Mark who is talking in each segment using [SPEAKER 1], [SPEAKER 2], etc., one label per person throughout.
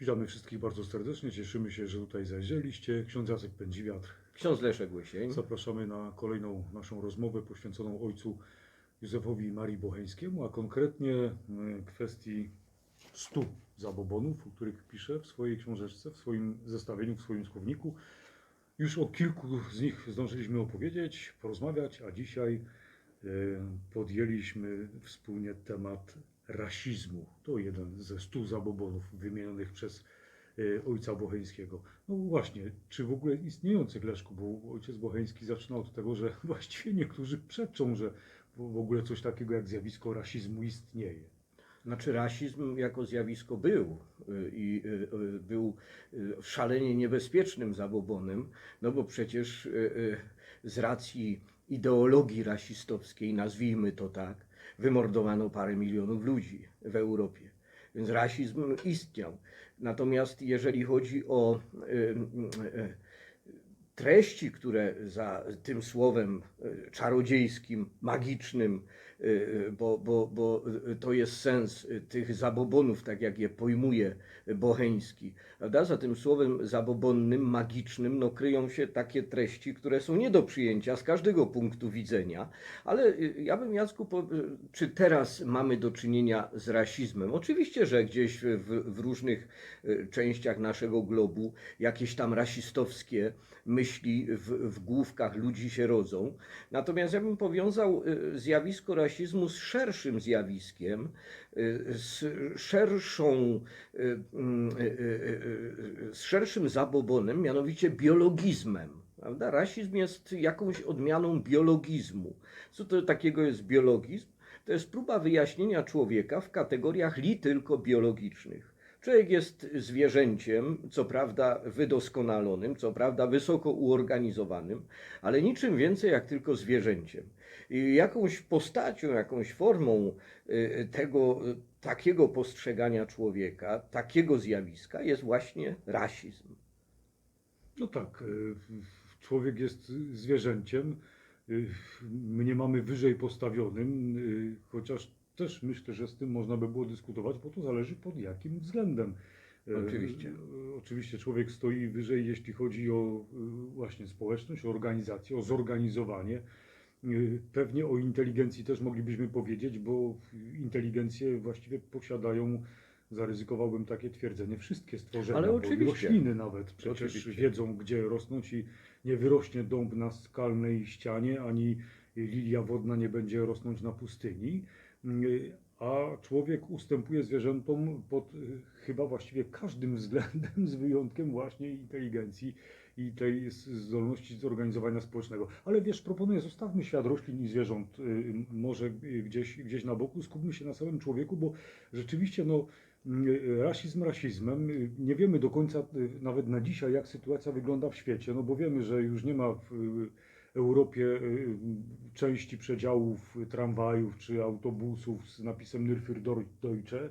[SPEAKER 1] Witamy wszystkich bardzo serdecznie. Cieszymy się, że tutaj zajrzeliście. Ksiądz Jacek Pędziwiatr.
[SPEAKER 2] Ksiądz Leszek Łysień.
[SPEAKER 1] Zapraszamy na kolejną naszą rozmowę poświęconą ojcu Józefowi Marii Bocheńskiemu, a konkretnie e, kwestii stu zabobonów, o których pisze w swojej książeczce, w swoim zestawieniu, w swoim słowniku. Już o kilku z nich zdążyliśmy opowiedzieć, porozmawiać, a dzisiaj e, podjęliśmy wspólnie temat rasizmu. To jeden ze stu zabobonów wymienionych przez e, ojca Bocheńskiego. No właśnie, czy w ogóle istniejących Leszku, bo ojciec Bocheński zaczynał od tego, że właściwie niektórzy przeczą, że w ogóle coś takiego jak zjawisko rasizmu istnieje.
[SPEAKER 2] Znaczy rasizm jako zjawisko był y, i y, był szalenie niebezpiecznym zabobonem, no bo przecież z racji ideologii rasistowskiej, nazwijmy to tak, wymordowano parę milionów ludzi w Europie. Więc rasizm istniał. Natomiast jeżeli chodzi o y, y, treści, które za tym słowem y, czarodziejskim, magicznym, bo, bo, bo y, to jest sens y, tych zabobonów, tak jak je pojmuje Bocheński. Prawda? Za tym słowem zabobonnym, magicznym, no, kryją się takie treści, które są nie do przyjęcia z każdego punktu widzenia. Ale y, ja bym, Jacku, y, czy teraz mamy do czynienia z rasizmem? Oczywiście, że gdzieś w, w różnych y, częściach naszego globu jakieś tam rasistowskie myśli w, w główkach ludzi się rodzą. Natomiast ja bym powiązał y, zjawisko rasizmu z szerszym zjawiskiem, y, z szerszą, y, y, z szerszym zabobonem, mianowicie biologizmem. Prawda? Rasizm jest jakąś odmianą biologizmu. Co to takiego jest biologizm? To jest próba wyjaśnienia człowieka w kategoriach li tylko biologicznych. Człowiek jest zwierzęciem, co prawda wydoskonalonym, co prawda wysoko uorganizowanym, ale niczym więcej jak tylko zwierzęciem. Jakąś postacią, jakąś formą y, tego y, takiego postrzegania człowieka, takiego zjawiska jest właśnie rasizm.
[SPEAKER 1] No tak, y, człowiek jest zwierzęciem, y, mniemamy wyżej postawionym, y, chociaż też myślę, że z tym można by było dyskutować, bo to zależy pod jakim względem. Y,
[SPEAKER 2] Oczywiście.
[SPEAKER 1] y, Oczywiście człowiek stoi wyżej, jeśli chodzi o y, właśnie społeczność, o organizację, o zorganizowanie. Y, Pewnie o inteligencji też moglibyśmy powiedzieć, bo inteligencję właściwie posiadają, zaryzykowałbym takie twierdzenie, wszystkie stworzenia,
[SPEAKER 2] Ale oczywiście.
[SPEAKER 1] rośliny nawet przecież
[SPEAKER 2] Oczywiście.
[SPEAKER 1] wiedzą, gdzie rosnąć i nie wyrośnie dąb na skalnej ścianie, ani lilia wodna nie będzie rosnąć na pustyni. Y, A człowiek ustępuje zwierzętom pod y, chyba właściwie każdym względem, z wyjątkiem właśnie inteligencji i tej zdolności zorganizowania społecznego. Ale wiesz, proponuję, zostawmy świat roślin i zwierząt y, może y, gdzieś, gdzieś na boku, skupmy się na samym człowieku, bo rzeczywiście no, y, rasizm rasizmem. Nie wiemy do końca nawet na dzisiaj, jak sytuacja wygląda w świecie, no bo wiemy, że już nie ma w Europie części przedziałów tramwajów czy autobusów z napisem Nürfür Deutsche.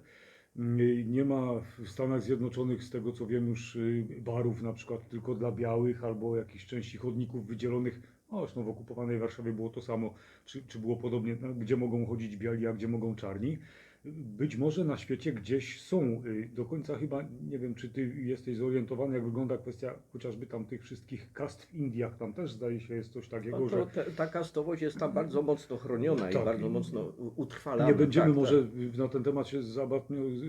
[SPEAKER 1] Nie ma w Stanach Zjednoczonych, z tego co wiem, już y, barów na przykład tylko dla białych albo jakichś części chodników wydzielonych. No, zresztą w okupowanej Warszawie było to samo, czy, czy było podobnie, no, gdzie mogą chodzić biali, a gdzie mogą czarni. Być może na świecie gdzieś są, y, do końca chyba, nie wiem czy ty jesteś zorientowany, jak wygląda kwestia chociażby tam tych wszystkich kast w Indiach, tam też zdaje się jest coś takiego,
[SPEAKER 2] No
[SPEAKER 1] że
[SPEAKER 2] te, ta kastowość jest tam bardzo mocno chroniona i
[SPEAKER 1] Tak.
[SPEAKER 2] bardzo mocno utrwalana.
[SPEAKER 1] Nie będziemy
[SPEAKER 2] tak,
[SPEAKER 1] może na ten temat się za, ba-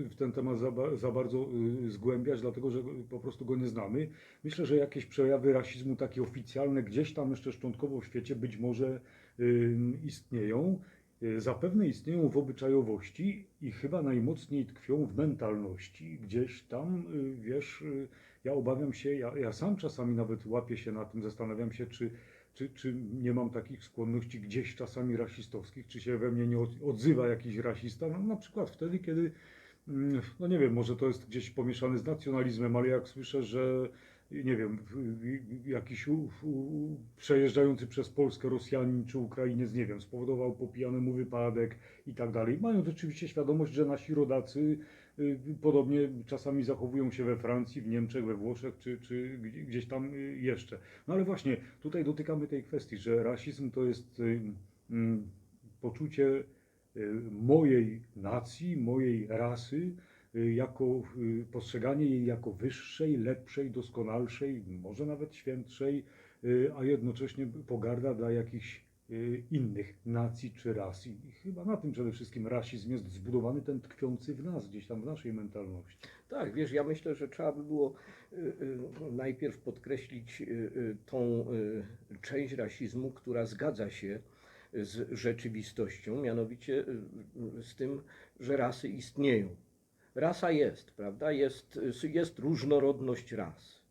[SPEAKER 1] w ten temat za, za bardzo y, zgłębiać, dlatego że po prostu go nie znamy. Myślę, że jakieś przejawy rasizmu takie oficjalne gdzieś tam jeszcze szczątkowo w świecie być może istnieją. Y, Zapewne istnieją w obyczajowości i chyba najmocniej tkwią w mentalności. Gdzieś tam, y, wiesz, y, ja obawiam się, ja, ja sam czasami nawet łapię się na tym, zastanawiam się, czy, czy, czy nie mam takich skłonności gdzieś czasami rasistowskich, czy się we mnie nie od- odzywa jakiś rasista, no, na przykład wtedy, kiedy, mm, no nie wiem, może to jest gdzieś pomieszane z nacjonalizmem, ale jak słyszę, że nie wiem, jakiś u, u, przejeżdżający przez Polskę Rosjanin czy Ukrainiec, nie wiem, spowodował po pijanemu wypadek i tak dalej, mając oczywiście świadomość, że nasi rodacy y, podobnie czasami zachowują się we Francji, w Niemczech, we Włoszech czy, czy gdzie- gdzieś tam y, jeszcze. No ale właśnie tutaj dotykamy tej kwestii, że rasizm to jest y, mm, poczucie mojej nacji, mojej rasy, jako y, postrzeganie jej jako wyższej, lepszej, doskonalszej, może nawet świętszej, y, a jednocześnie pogarda dla jakichś y, innych nacji czy ras. I chyba na tym przede wszystkim rasizm jest zbudowany, ten tkwiący w nas, gdzieś tam w naszej mentalności.
[SPEAKER 2] Tak, wiesz, ja myślę, że trzeba by było y, y, najpierw podkreślić y, y, tą y, część rasizmu, która zgadza się z rzeczywistością, mianowicie y, y, z tym, że rasy istnieją. Rasa jest, prawda? Jest, jest różnorodność ras.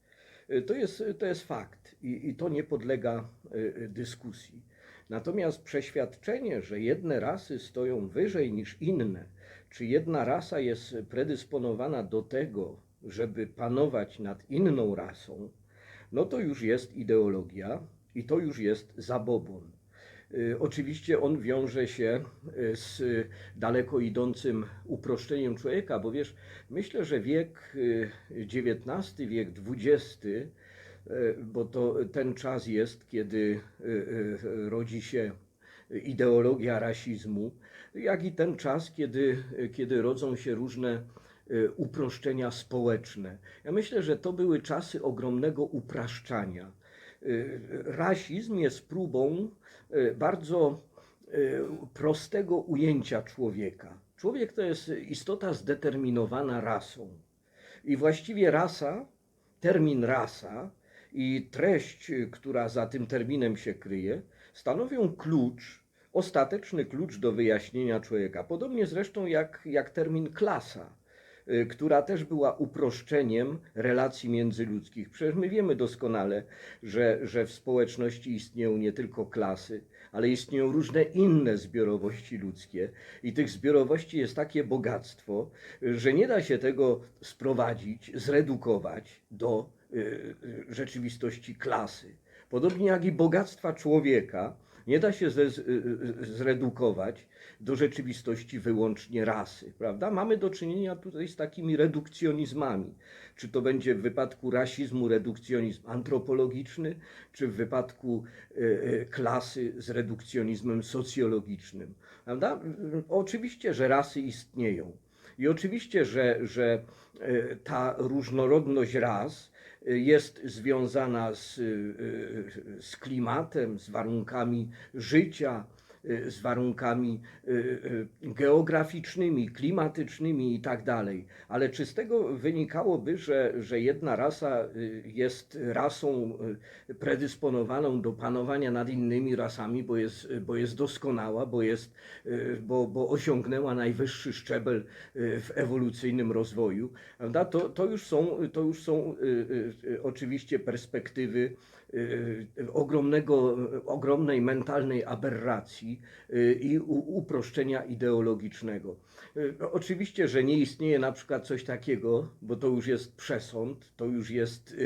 [SPEAKER 2] To jest, to jest fakt i, i to nie podlega y, dyskusji. Natomiast przeświadczenie, że jedne rasy stoją wyżej niż inne, czy jedna rasa jest predysponowana do tego, żeby panować nad inną rasą, no to już jest ideologia i to już jest zabobon. Y, Oczywiście on wiąże się y, z y, daleko idącym uproszczeniem człowieka, bo wiesz, myślę, że wiek y, XIX, wiek XX, y, bo to ten czas jest, kiedy y, y, rodzi się ideologia rasizmu, jak i ten czas, kiedy, kiedy rodzą się różne y, uproszczenia społeczne. Ja myślę, że to były czasy ogromnego upraszczania. Y, Rasizm jest próbą y, bardzo y, prostego ujęcia człowieka. Człowiek to jest istota zdeterminowana rasą. I właściwie rasa, termin rasa i treść, y, która za tym terminem się kryje, stanowią klucz, ostateczny klucz do wyjaśnienia człowieka. Podobnie zresztą jak, jak termin klasa, y, która też była uproszczeniem relacji międzyludzkich. Przecież my wiemy doskonale, że, że w społeczności istnieją nie tylko klasy, ale istnieją różne inne zbiorowości ludzkie i tych zbiorowości jest takie bogactwo, y, że nie da się tego sprowadzić, zredukować do y, y, rzeczywistości klasy. Podobnie jak i bogactwa człowieka nie da się y, y, zredukować do rzeczywistości wyłącznie rasy, prawda? Mamy do czynienia tutaj z takimi redukcjonizmami. Czy to będzie w wypadku rasizmu redukcjonizm antropologiczny, czy w wypadku y, klasy z redukcjonizmem socjologicznym, prawda? Oczywiście, że rasy istnieją. I oczywiście, że, że ta różnorodność ras jest związana z, e, z klimatem, z warunkami życia, z warunkami e, e, geograficznymi, klimatycznymi i tak dalej. Ale czy z tego wynikałoby, że, że jedna rasa jest rasą predysponowaną do panowania nad innymi rasami, bo jest, bo jest doskonała, bo, jest, bo, bo osiągnęła najwyższy szczebel w ewolucyjnym rozwoju? To, to już są, to już są oczywiście perspektywy ogromnego, ogromnej mentalnej aberracji e, i uproszczenia ideologicznego. E, Oczywiście, że nie istnieje na przykład coś takiego, bo to już jest przesąd, to już jest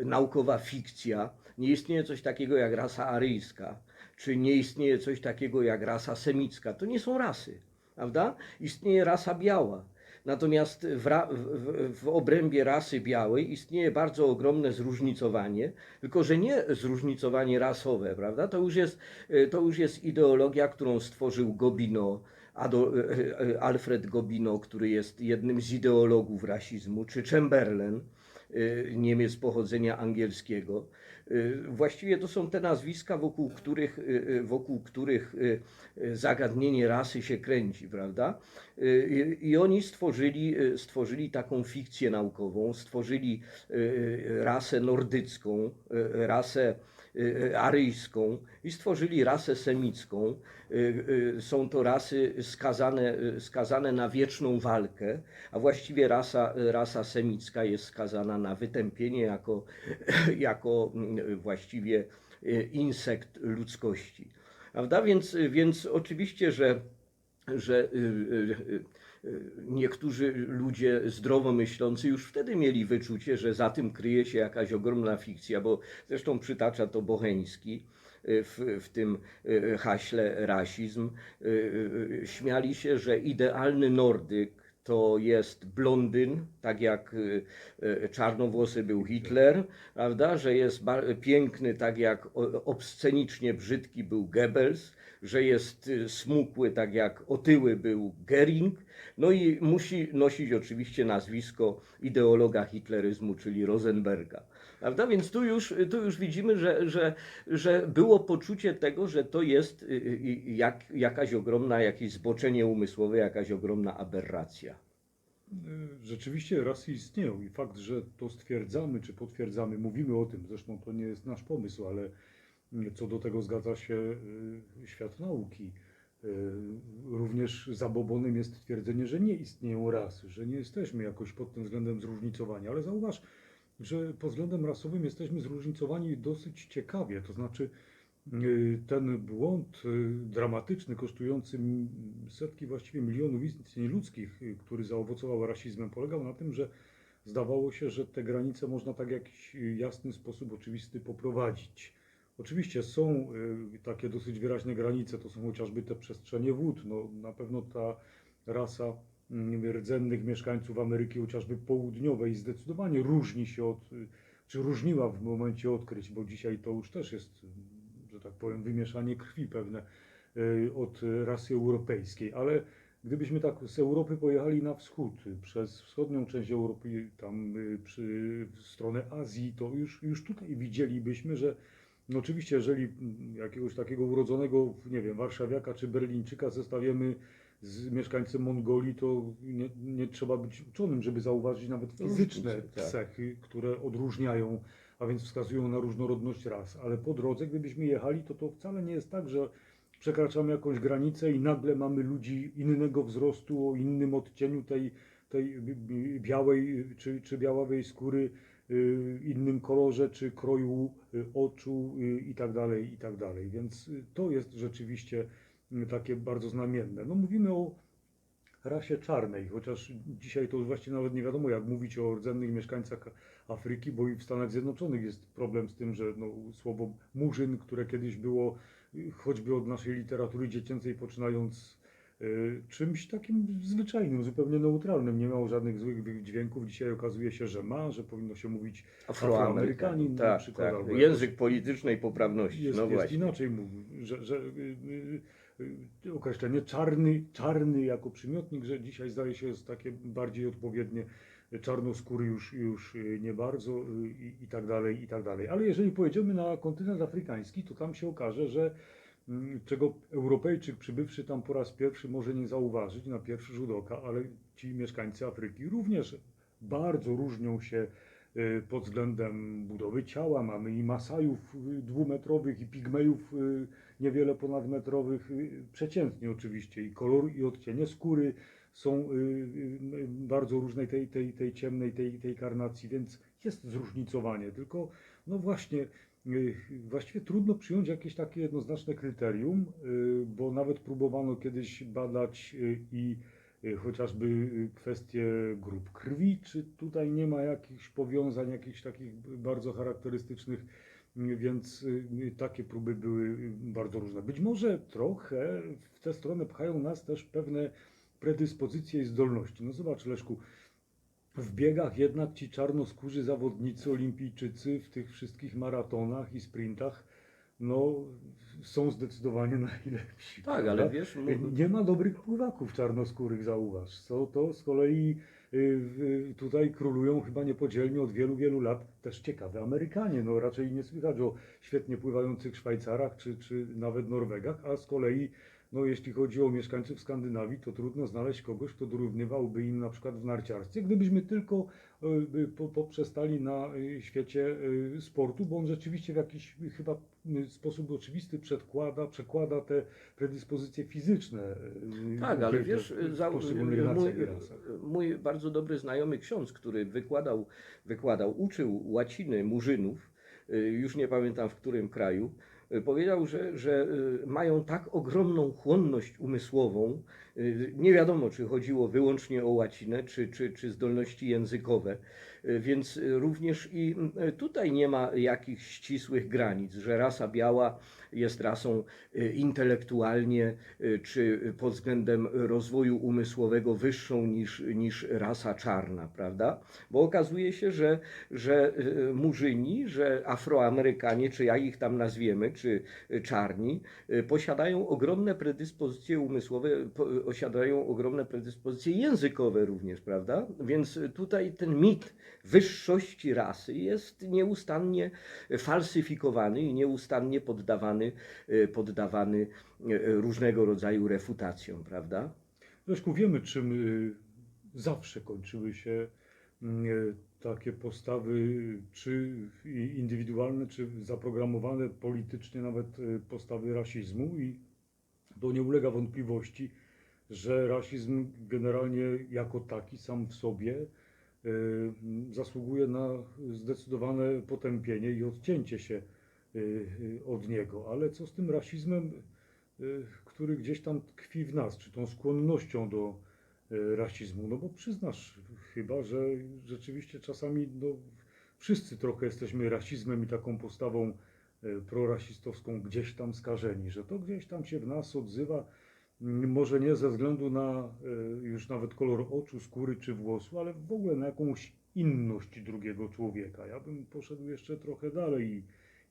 [SPEAKER 2] naukowa fikcja. Nie istnieje coś takiego jak rasa aryjska, czy nie istnieje coś takiego jak rasa semicka. To nie są rasy, prawda? Istnieje rasa biała. Natomiast w, w, w- obrębie rasy białej istnieje bardzo ogromne zróżnicowanie, tylko że nie zróżnicowanie rasowe, prawda? To już jest, e, to już jest ideologia, którą stworzył Gobino, Ado, e, e, Alfred Gobino, który jest jednym z ideologów rasizmu, czy Chamberlain, Niemiec pochodzenia angielskiego. Y, Właściwie to są te nazwiska, wokół których, y, y, wokół których y, y, zagadnienie rasy się kręci, prawda? Y, I oni stworzyli, y, stworzyli taką fikcję naukową, stworzyli y, y, rasę nordycką, y, rasę y, aryjską i stworzyli rasę semicką. Y, y, Są to rasy skazane, y, skazane na wieczną walkę, a właściwie rasa, rasa semicka jest skazana na wytępienie jako, jako mm, właściwie y, insekt ludzkości. Prawda? Więc, więc oczywiście, że, że y, y, y, niektórzy ludzie zdrowo myślący już wtedy mieli wyczucie, że za tym kryje się jakaś ogromna fikcja, bo zresztą przytacza to Bocheński y, w, w tym y, haśle rasizm. Y, Śmiali się, że idealny Nordyk to jest blondyn, tak jak y, y, czarnowłosy był Hitler, prawda? Że jest piękny, tak jak obscenicznie brzydki był Goebbels, że jest y, smukły, tak jak otyły był Gering, no i musi nosić oczywiście nazwisko ideologa hitleryzmu, czyli Rosenberga. Prawda? Więc tu już, tu już widzimy, że, że, że było poczucie tego, że to jest y, y, jak, jakaś ogromna, jakieś zboczenie umysłowe, jakaś ogromna aberracja.
[SPEAKER 1] Y, Rzeczywiście rasy istnieją i fakt, że to stwierdzamy czy potwierdzamy, mówimy o tym, zresztą to nie jest nasz pomysł, ale y, co do tego zgadza się y, świat nauki. Y, Również zabobonem jest twierdzenie, że nie istnieją rasy, że nie jesteśmy jakoś pod tym względem zróżnicowani, ale zauważ, że pod względem rasowym jesteśmy zróżnicowani dosyć ciekawie, to znaczy y, ten błąd y, dramatyczny, kosztujący setki, właściwie milionów istnień ludzkich, y, który zaowocował rasizmem, polegał na tym, że zdawało się, że te granice można tak jakiś jasny sposób oczywisty poprowadzić. Oczywiście są takie dosyć wyraźne granice, to są chociażby te przestrzenie wód. No, na pewno ta rasa rdzennych mieszkańców Ameryki, chociażby południowej, zdecydowanie różni się od, czy różniła w momencie odkryć, bo dzisiaj to już też jest, że tak powiem, wymieszanie krwi pewne y, od rasy europejskiej, ale gdybyśmy tak z Europy pojechali na wschód, przez wschodnią część Europy, tam y, przy, w stronę Azji, to już, już tutaj widzielibyśmy, że no oczywiście, jeżeli mm, jakiegoś takiego urodzonego, nie wiem, warszawiaka czy berlińczyka zestawiamy z mieszkańcem Mongolii, to nie, nie trzeba być uczonym, żeby zauważyć nawet fizyczne
[SPEAKER 2] tak.
[SPEAKER 1] cechy, które odróżniają, a więc wskazują na różnorodność ras. Ale po drodze, gdybyśmy jechali, to to wcale nie jest tak, że przekraczamy jakąś granicę i nagle mamy ludzi innego wzrostu, o innym odcieniu tej, tej bi- bi- białej czy, czy białawej skóry, y, innym kolorze czy kroju y, oczu y, i tak dalej, i tak dalej. Więc to jest rzeczywiście takie bardzo znamienne. No mówimy o rasie czarnej, chociaż dzisiaj to już właściwie nawet nie wiadomo jak mówić o rdzennych mieszkańcach Afryki, bo i w Stanach Zjednoczonych jest problem z tym, że no, słowo murzyn, które kiedyś było choćby od naszej literatury dziecięcej poczynając y, czymś takim zwyczajnym, zupełnie neutralnym, nie miało żadnych złych dźwięków. Dzisiaj okazuje się, że ma, że powinno się mówić Afroamerykanin na
[SPEAKER 2] tak,
[SPEAKER 1] przykład,
[SPEAKER 2] tak. Język politycznej poprawności.
[SPEAKER 1] jest,
[SPEAKER 2] no
[SPEAKER 1] jest
[SPEAKER 2] właśnie.
[SPEAKER 1] inaczej że, że y, y, określenie czarny, czarny jako przymiotnik, że dzisiaj zdaje się jest takie bardziej odpowiednie, czarnoskóry już, już y, nie bardzo y, i, i tak dalej, i tak dalej. Ale jeżeli pojedziemy na kontynent afrykański, to tam się okaże, że mm, czego Europejczyk przybywszy tam po raz pierwszy może nie zauważyć na pierwszy rzut oka, ale ci mieszkańcy Afryki również bardzo różnią się y, pod względem budowy ciała. Mamy i Masajów y, dwumetrowych, i Pigmejów y, niewiele ponadmetrowych, y, przeciętnie oczywiście. I kolor, i odcienie skóry są y, y, bardzo różnej tej, tej, tej ciemnej, tej, tej karnacji, więc jest zróżnicowanie. Tylko, no właśnie, właściwie trudno przyjąć jakieś takie jednoznaczne kryterium, bo nawet próbowano kiedyś badać i chociażby kwestie grup krwi, czy tutaj nie ma jakichś powiązań, jakichś takich bardzo charakterystycznych, więc y, takie próby były bardzo różne. Być może trochę w tę stronę pchają nas też pewne predyspozycje i zdolności. No zobacz Leszku, w biegach jednak ci czarnoskórzy zawodnicy, olimpijczycy w tych wszystkich maratonach i sprintach, no są zdecydowanie najlepsi.
[SPEAKER 2] Tak,
[SPEAKER 1] prawda?
[SPEAKER 2] ale wiesz, mu-
[SPEAKER 1] Nie ma dobrych pływaków czarnoskórych, zauważ. Są to z kolei tutaj królują chyba niepodzielnie od wielu, wielu lat też ciekawe Amerykanie. No raczej nie słychać o świetnie pływających Szwajcarach czy, czy nawet Norwegach, a z kolei no, jeśli chodzi o mieszkańców Skandynawii, to trudno znaleźć kogoś, kto dorównywałby im na przykład w narciarstwie, gdybyśmy tylko po, poprzestali na y, świecie y, sportu, bo on rzeczywiście w jakiś chyba sposób oczywisty przedkłada, przekłada te predyspozycje fizyczne.
[SPEAKER 2] Tak, ale wiesz, za, mój, mój bardzo dobry znajomy ksiądz, który wykładał, wykładał uczył łaciny murzynów, już nie pamiętam w którym kraju, powiedział, że, że y, mają tak ogromną chłonność umysłową Y, Nie wiadomo, czy chodziło wyłącznie o łacinę, czy, czy, czy zdolności językowe, Y, więc również i y, tutaj nie ma jakichś ścisłych granic, że rasa biała jest rasą y, intelektualnie y, czy pod względem rozwoju umysłowego wyższą niż, niż rasa czarna, prawda? Bo okazuje się, że, że murzyni, że Afroamerykanie, czy jak ich tam nazwiemy, czy czarni, posiadają ogromne predyspozycje umysłowe, po- posiadają ogromne predyspozycje językowe również, prawda? Więc tutaj ten mit wyższości rasy jest nieustannie falsyfikowany i nieustannie poddawany, y, poddawany y, różnego rodzaju refutacjom, prawda?
[SPEAKER 1] Leszku, wiemy, czym y, zawsze kończyły się y, takie postawy, czy indywidualne, czy zaprogramowane politycznie, nawet postawy rasizmu, i to nie ulega wątpliwości, że rasizm generalnie jako taki sam w sobie zasługuje na zdecydowane potępienie i odcięcie się y, y, od niego. Ale co z tym rasizmem, y, który gdzieś tam tkwi w nas, czy tą skłonnością do y, rasizmu? No bo przyznasz chyba, że rzeczywiście czasami no, wszyscy trochę jesteśmy rasizmem i taką postawą y, prorasistowską gdzieś tam skażeni, że to gdzieś tam się w nas odzywa. Może nie ze względu na y, już nawet kolor oczu, skóry czy włosu, ale w ogóle na jakąś inność drugiego człowieka. Ja bym poszedł jeszcze trochę dalej i,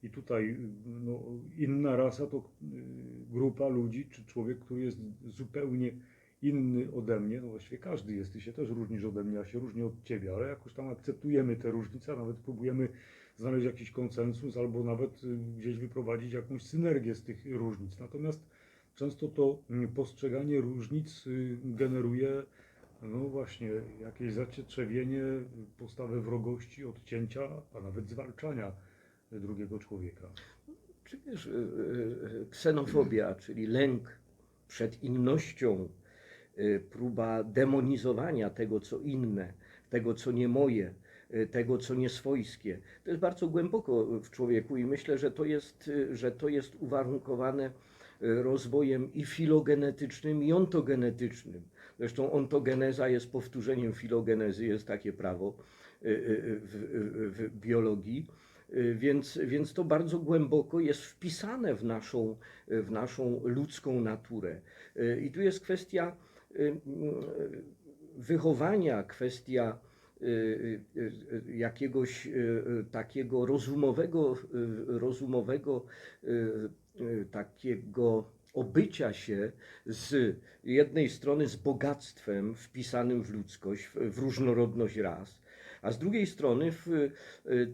[SPEAKER 1] i tutaj no, inna rasa to y, grupa ludzi czy człowiek, który jest zupełnie inny ode mnie. No właściwie każdy jest, ty się też różnisz ode mnie, ja się różnię od ciebie, ale jakoś tam akceptujemy te różnice, a nawet próbujemy znaleźć jakiś konsensus albo nawet y, gdzieś wyprowadzić jakąś synergię z tych różnic. Natomiast często to mm, postrzeganie różnic y, generuje no właśnie jakieś zacietrzewienie, postawę wrogości, odcięcia, a nawet zwalczania drugiego człowieka.
[SPEAKER 2] Czy wiesz, y, y, ksenofobia, czyli lęk przed innością, próba demonizowania tego, co inne, tego, co nie moje, tego, co nieswojskie, to jest bardzo głęboko w człowieku i myślę, że to jest, że to jest uwarunkowane rozwojem i filogenetycznym, i ontogenetycznym. Zresztą ontogeneza jest powtórzeniem filogenezy, jest takie prawo y, y, y, w, w, biologii. Więc, więc to bardzo głęboko jest wpisane w naszą, w naszą ludzką naturę. I tu jest kwestia wychowania, kwestia jakiegoś takiego rozumowego, rozumowego takiego obycia się z jednej strony z bogactwem wpisanym w ludzkość, w, różnorodność ras, a z drugiej strony w y,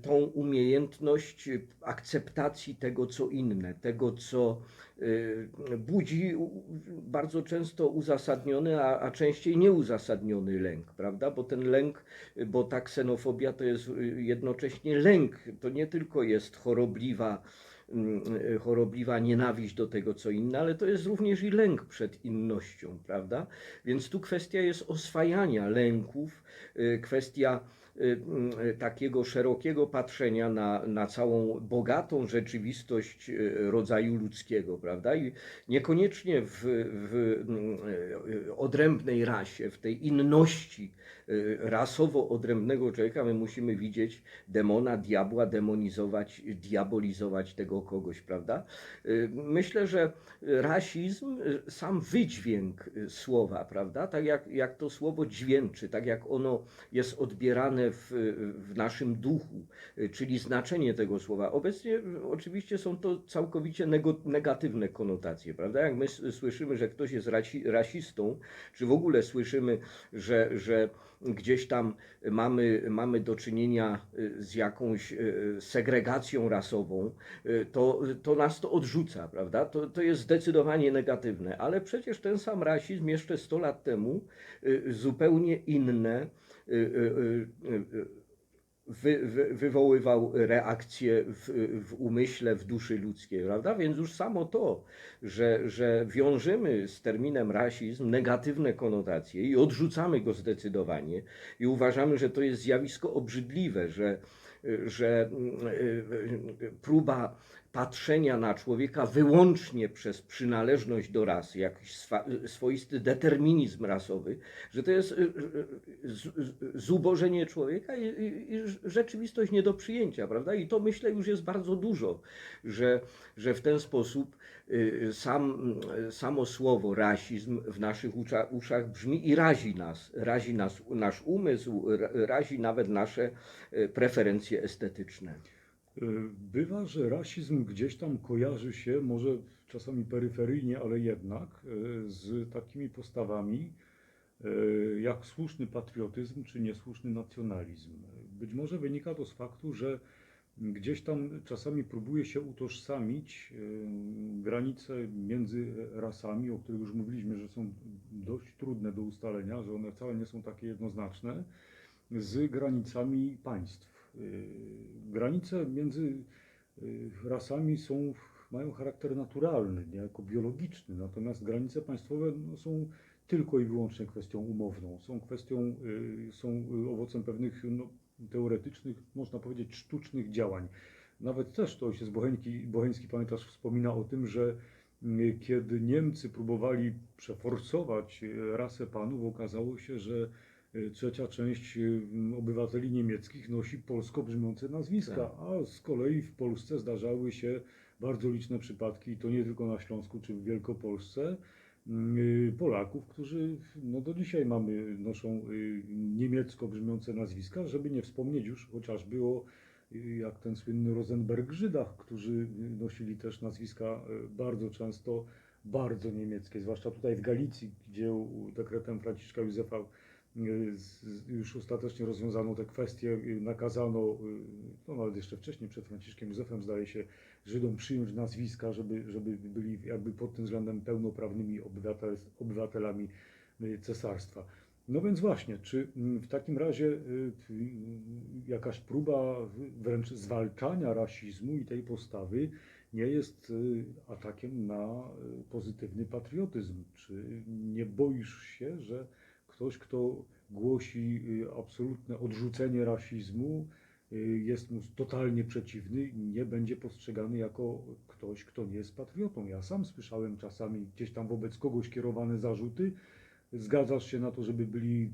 [SPEAKER 2] tą umiejętność akceptacji tego, co inne, tego, co y, budzi bardzo często uzasadniony, a, a częściej nieuzasadniony lęk, prawda? Bo ten lęk, bo ta ksenofobia to jest jednocześnie lęk, to nie tylko jest chorobliwa, chorobliwa nienawiść do tego, co inne, ale to jest również i lęk przed innością, prawda? Więc tu kwestia jest oswajania lęków, y, kwestia y, y, takiego szerokiego patrzenia na, na całą bogatą rzeczywistość rodzaju ludzkiego, prawda? I niekoniecznie w, w y, odrębnej rasie, w tej inności rasowo odrębnego człowieka, my musimy widzieć demona, diabła, demonizować, diabolizować tego kogoś, prawda? Y, Myślę, że rasizm, y, sam wydźwięk y, słowa, prawda? Tak jak, jak to słowo dźwięczy, tak jak ono jest odbierane w, w naszym duchu, y, czyli znaczenie tego słowa. Obecnie y, oczywiście są to całkowicie negatywne konotacje, prawda? Jak my słyszymy, że ktoś jest rasi, rasistą, czy w ogóle słyszymy, że, że gdzieś tam mamy, mamy do czynienia y, z jakąś y, segregacją rasową, y, to, to nas to odrzuca, prawda? To, to jest zdecydowanie negatywne, ale przecież ten sam rasizm jeszcze 100 lat temu zupełnie inne wy, wy, wywoływał reakcje w, w umyśle, w duszy ludzkiej, prawda? Więc już samo to, że, że wiążemy z terminem rasizm negatywne konotacje i odrzucamy go zdecydowanie i uważamy, że to jest zjawisko obrzydliwe, że, że mm, y, y, próba patrzenia na człowieka wyłącznie przez przynależność do rasy, jakiś swoisty determinizm rasowy, że to jest y, y, z- zubożenie człowieka i, i, i rzeczywistość nie do przyjęcia, prawda? I to myślę już jest bardzo dużo, że, że w ten sposób y, sam, samo słowo rasizm w naszych usza, uszach brzmi i razi nas, razi nas, nasz umysł, ra- razi nawet nasze y, preferencje estetyczne.
[SPEAKER 1] Y, Bywa, że rasizm gdzieś tam kojarzy się, może czasami peryferyjnie, ale jednak y, z takimi postawami y, jak słuszny patriotyzm czy niesłuszny nacjonalizm. Być może wynika to z faktu, że gdzieś tam czasami próbuje się utożsamić granice między rasami, o których już mówiliśmy, że są dość trudne do ustalenia, że one wcale nie są takie jednoznaczne, z granicami państw. Y, Granice między y, rasami są, mają charakter naturalny, niejako biologiczny, natomiast granice państwowe no, są tylko i wyłącznie kwestią umowną, są kwestią, y, są owocem pewnych no, teoretycznych, można powiedzieć, sztucznych działań. Nawet też to ojciec Bocheńki, Bocheński, pamiętasz, wspomina o tym, że kiedy Niemcy próbowali przeforsować rasę panów, okazało się, że trzecia część y, obywateli niemieckich nosi polsko brzmiące nazwiska,
[SPEAKER 2] Tak.
[SPEAKER 1] a z kolei w Polsce zdarzały się bardzo liczne przypadki, i to nie tylko na Śląsku czy w Wielkopolsce, y, Polaków, którzy no do dzisiaj mamy, noszą y, niemiecko brzmiące nazwiska, żeby nie wspomnieć już chociażby o y, jak ten słynny Rosenberg Żydach, którzy y, nosili też nazwiska y, bardzo często bardzo niemieckie, zwłaszcza tutaj w Galicji, gdzie dekretem Franciszka Józefa y, już ostatecznie rozwiązano te kwestie, y, nakazano, y, no nawet jeszcze wcześniej przed Franciszkiem Józefem zdaje się, Żydom przyjąć nazwiska, żeby, żeby byli jakby pod tym względem pełnoprawnymi obywatel, obywatelami y, cesarstwa. No więc właśnie, czy mm, w takim razie y, jakaś próba wręcz zwalczania rasizmu i tej postawy nie jest atakiem na pozytywny patriotyzm? Czy nie boisz się, że ktoś, kto głosi y, absolutne odrzucenie rasizmu, y, jest mu totalnie przeciwny nie będzie postrzegany jako ktoś, kto nie jest patriotą? Ja sam słyszałem czasami gdzieś tam wobec kogoś kierowane zarzuty, zgadzasz się na to, żeby byli,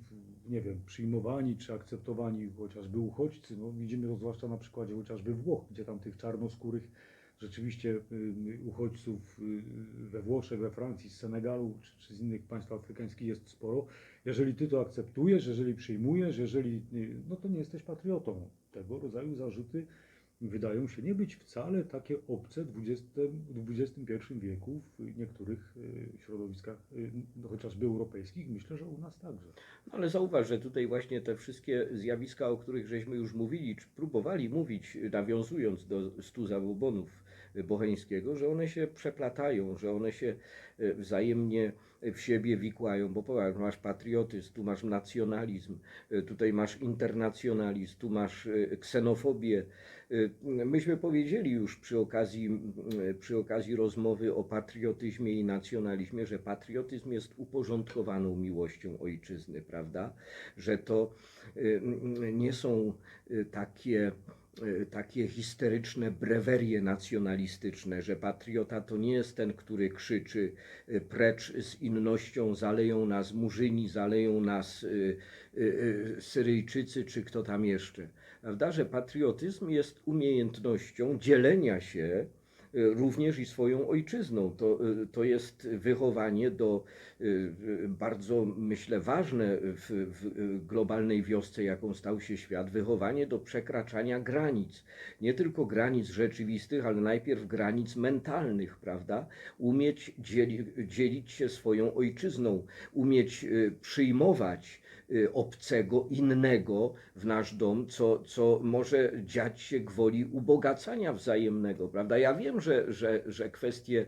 [SPEAKER 1] nie wiem, przyjmowani czy akceptowani chociażby uchodźcy. No, widzimy to zwłaszcza na przykładzie chociażby Włoch, gdzie tam tych czarnoskórych rzeczywiście y, uchodźców y, we Włoszech, we Francji, z Senegalu czy, czy z innych państw afrykańskich jest sporo. Jeżeli ty to akceptujesz, jeżeli przyjmujesz, jeżeli, y, no to nie jesteś patriotą. Tego rodzaju zarzuty wydają się nie być wcale takie obce w XX XXI wieku w niektórych środowiskach, no, chociażby europejskich, myślę, że u nas także.
[SPEAKER 2] No ale zauważ, że tutaj właśnie te wszystkie zjawiska, o których żeśmy już mówili, czy próbowali mówić, nawiązując do stu zabobonów Bocheńskiego, że one się przeplatają, że one się e, wzajemnie w siebie wikłają, bo popatrz, masz patriotyzm, tu masz nacjonalizm, e, tutaj masz internacjonalizm, tu masz e, ksenofobię. Myśmy powiedzieli już przy okazji, przy okazji rozmowy o patriotyzmie i nacjonalizmie, że patriotyzm jest uporządkowaną miłością ojczyzny, prawda? Że to nie są takie takie histeryczne brewerie nacjonalistyczne, że patriota to nie jest ten, który krzyczy y, precz z innością, zaleją nas Murzyni, zaleją nas y, y, y, Syryjczycy, czy kto tam jeszcze. Prawda, że patriotyzm jest umiejętnością dzielenia się y, również i swoją ojczyzną. To, y, to jest wychowanie do y, y, bardzo, myślę, ważne w, w y, globalnej wiosce, jaką stał się świat, wychowanie do przekraczania granic. Nie tylko granic rzeczywistych, ale najpierw granic mentalnych, prawda? Umieć dzieli, dzielić się swoją ojczyzną, umieć y, przyjmować y, obcego, innego w nasz dom, co, co może dziać się gwoli ubogacania wzajemnego, prawda? Ja wiem, że, że, że kwestie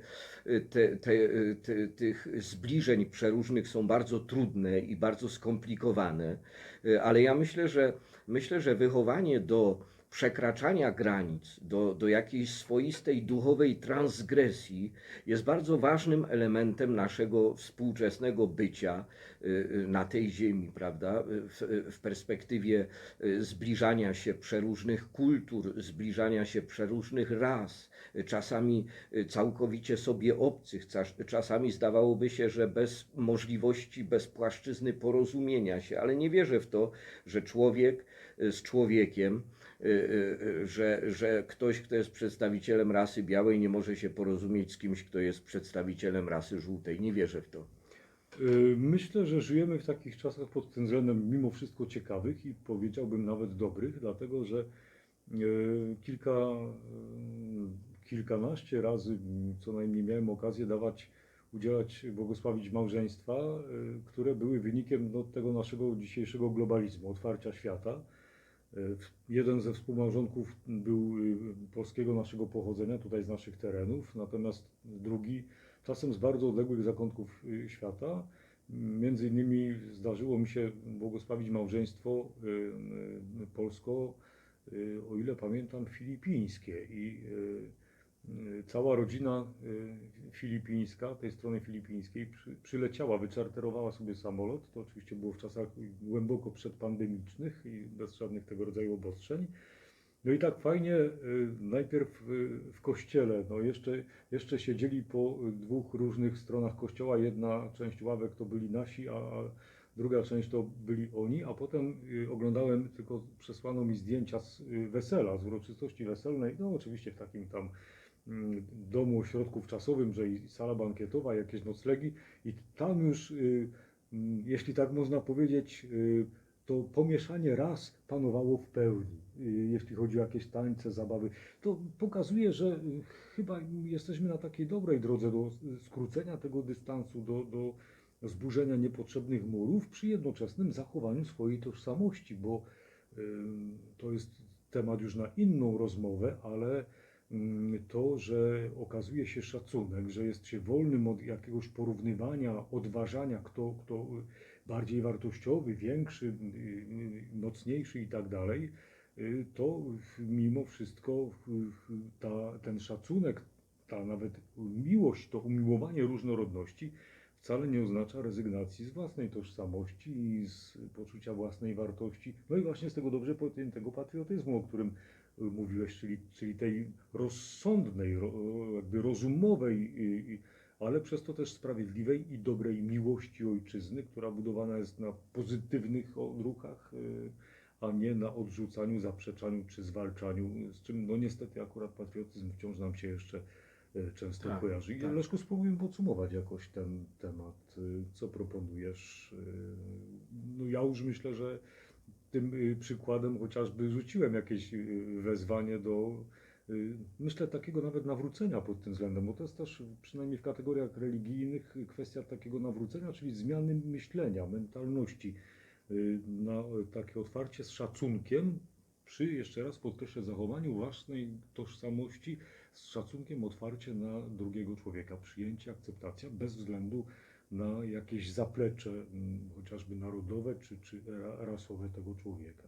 [SPEAKER 2] y, te, te, y, te, tych zbliżeń przeróżnych są bardzo trudne i bardzo skomplikowane, y, ale ja myślę, że myślę, że wychowanie do przekraczania granic, do, do jakiejś swoistej duchowej transgresji jest bardzo ważnym elementem naszego współczesnego bycia y, y, na tej ziemi, prawda? W, w perspektywie y, zbliżania się przeróżnych kultur, zbliżania się przeróżnych ras, czasami całkowicie sobie obcych, czas- czasami zdawałoby się, że bez możliwości, bez płaszczyzny porozumienia się, ale nie wierzę w to, że człowiek z człowiekiem, że, że ktoś, kto jest przedstawicielem rasy białej, nie może się porozumieć z kimś, kto jest przedstawicielem rasy żółtej. Nie wierzę w to.
[SPEAKER 1] Y, Myślę, że żyjemy w takich czasach pod tym względem mimo wszystko ciekawych i powiedziałbym nawet dobrych, dlatego że y, kilka, y, kilkanaście razy co najmniej miałem okazję dawać, udzielać, błogosławić małżeństwa, y, które były wynikiem no, tego naszego dzisiejszego globalizmu, otwarcia świata. Jeden ze współmałżonków był y, polskiego naszego pochodzenia, tutaj z naszych terenów, natomiast drugi czasem z bardzo odległych zakątków y, świata. Między innymi zdarzyło mi się błogosławić małżeństwo y, polsko, o ile pamiętam, filipińskie i cała rodzina y, filipińska, tej strony filipińskiej przy, przyleciała, wyczarterowała sobie samolot. To oczywiście było w czasach głęboko przedpandemicznych i bez żadnych tego rodzaju obostrzeń. No i tak fajnie, y, najpierw y, w kościele, no jeszcze, jeszcze siedzieli po y, dwóch różnych stronach kościoła. Jedna część ławek to byli nasi, a, a druga część to byli oni, a potem y, oglądałem, tylko przesłano mi zdjęcia z y, wesela, z uroczystości weselnej, no oczywiście w takim tam domu ośrodków czasowym, że i sala bankietowa, jakieś noclegi i tam już, y, mm, jeśli tak można powiedzieć, y, to pomieszanie ras panowało w pełni, y, jeśli chodzi o jakieś tańce, zabawy. To pokazuje, że chyba jesteśmy na takiej dobrej drodze do skrócenia tego dystansu, do, do zburzenia niepotrzebnych murów przy jednoczesnym zachowaniu swojej tożsamości, bo to jest temat już na inną rozmowę, ale mm, to, że okazuje się szacunek, że jest się wolnym od jakiegoś porównywania, odważania, kto, kto bardziej wartościowy, większy, y, y, mocniejszy i tak dalej, y, to mimo wszystko ta, ten szacunek, ta nawet miłość, to umiłowanie różnorodności wcale nie oznacza rezygnacji z własnej tożsamości i z poczucia własnej wartości, no i właśnie z tego dobrze pojętego patriotyzmu, o którym mówiłeś, czyli, czyli tej rozsądnej, ro, jakby rozumowej, y, y, ale przez to też sprawiedliwej i dobrej miłości ojczyzny, która budowana jest na pozytywnych odruchach, y, a nie na odrzucaniu, zaprzeczaniu czy zwalczaniu, z czym no niestety akurat patriotyzm wciąż nam się jeszcze często
[SPEAKER 2] Tak,
[SPEAKER 1] kojarzy. I
[SPEAKER 2] tak.
[SPEAKER 1] Leszku, spróbujmy podsumować jakoś ten temat. Co proponujesz? No ja już myślę, że tym y, przykładem chociażby rzuciłem jakieś y, wezwanie do, y, myślę, takiego nawet nawrócenia pod tym względem, bo to jest też przynajmniej w kategoriach religijnych kwestia takiego nawrócenia, czyli zmiany myślenia, mentalności, na takie otwarcie z szacunkiem, przy, jeszcze raz podkreślę, zachowaniu własnej tożsamości, z szacunkiem otwarcie na drugiego człowieka, przyjęcie, akceptacja, bez względu na jakieś zaplecze, mm, chociażby narodowe czy, czy ra- rasowe tego człowieka.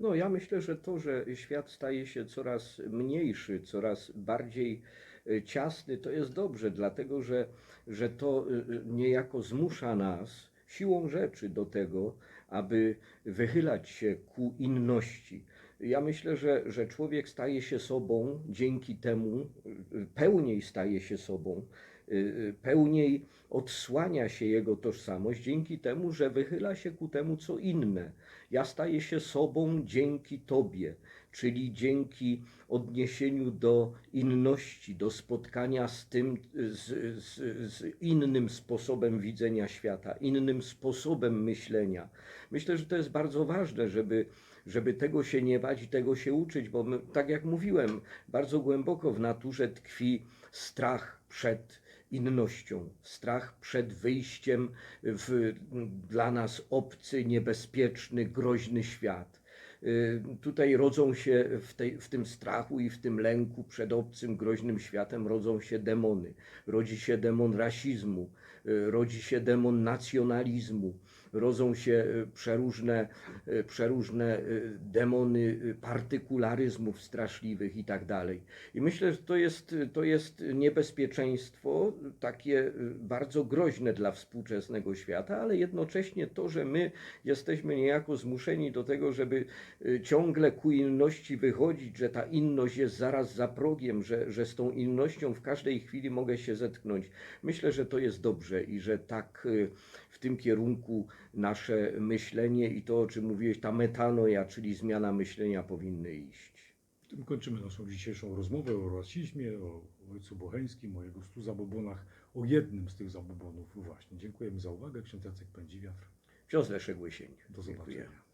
[SPEAKER 2] No, ja myślę, że to, że świat staje się coraz mniejszy, coraz bardziej e, ciasny, to jest dobrze, dlatego że, że to e, e, niejako zmusza nas siłą rzeczy do tego, aby wychylać się ku inności. Ja myślę, że, że człowiek staje się sobą dzięki temu, pełniej staje się sobą, pełniej odsłania się jego tożsamość dzięki temu, że wychyla się ku temu, co inne. Ja staję się sobą dzięki Tobie, czyli dzięki odniesieniu do inności, do spotkania z tym, z, z, z innym sposobem widzenia świata, innym sposobem myślenia. Myślę, że to jest bardzo ważne, żeby, żeby tego się nie bać i tego się uczyć, bo my, tak jak mówiłem, bardzo głęboko w naturze tkwi strach przed innością, strach przed wyjściem w dla nas obcy, niebezpieczny, groźny świat. Y, Tutaj rodzą się w, tej, w tym strachu i w tym lęku przed obcym, groźnym światem rodzą się demony. Rodzi się demon rasizmu, y, rodzi się demon nacjonalizmu, rodzą się e, przeróżne, e, przeróżne e, demony partykularyzmów straszliwych i tak dalej. I myślę, że to jest, to jest niebezpieczeństwo takie bardzo groźne dla współczesnego świata, ale jednocześnie to, że my jesteśmy niejako zmuszeni do tego, żeby ciągle ku inności wychodzić, że ta inność jest zaraz za progiem, że, że z tą innością w każdej chwili mogę się zetknąć. Myślę, że to jest dobrze i że tak w tym kierunku nasze myślenie i to, o czym mówiłeś, ta metanoja, czyli zmiana myślenia powinny iść.
[SPEAKER 1] Tym kończymy naszą dzisiejszą rozmowę o rasizmie, o ojcu Bocheńskim, o jego stu zabobonach, o jednym z tych zabobonów właśnie. Dziękujemy za uwagę. Ksiądz Jacek Pędziwiatr.
[SPEAKER 2] Ksiądz Leszek Łysień.
[SPEAKER 1] Do
[SPEAKER 2] Dziękuję.
[SPEAKER 1] zobaczenia.